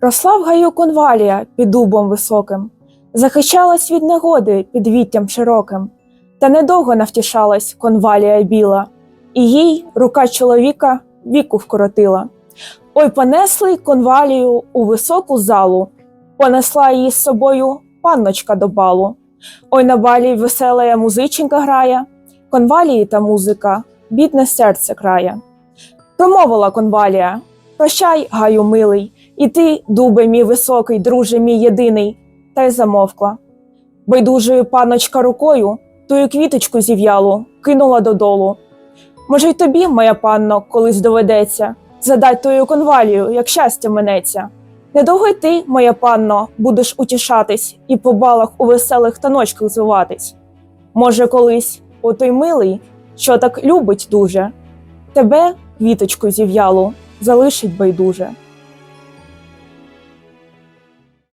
Росла в гаю конвалія під дубом високим, захищалась від негоди під віттям широким, та недовго навтішалась конвалія біла, і їй рука чоловіка віку вкоротила. Ой, понесли конвалію у високу залу, понесла її з собою панночка до балу. Ой, на балі веселая музиченька грає, конвалії та музика, бідне серце крає. Промовила конвалія: Прощай, гаю милий, і ти, дубе мій високий, друже мій єдиний, та й замовкла. Байдужою паночка рукою тую квіточку зів'ялу кинула додолу. Може, й тобі, моя панно, колись доведеться задать тою конвалію, як щастя минеться. Недовго й ти, моя панно, будеш утішатись і по балах у веселих таночках звиватись. Може, колись отой милий, що так любить дуже, тебе, квіточку зів'ялу, залишить байдуже.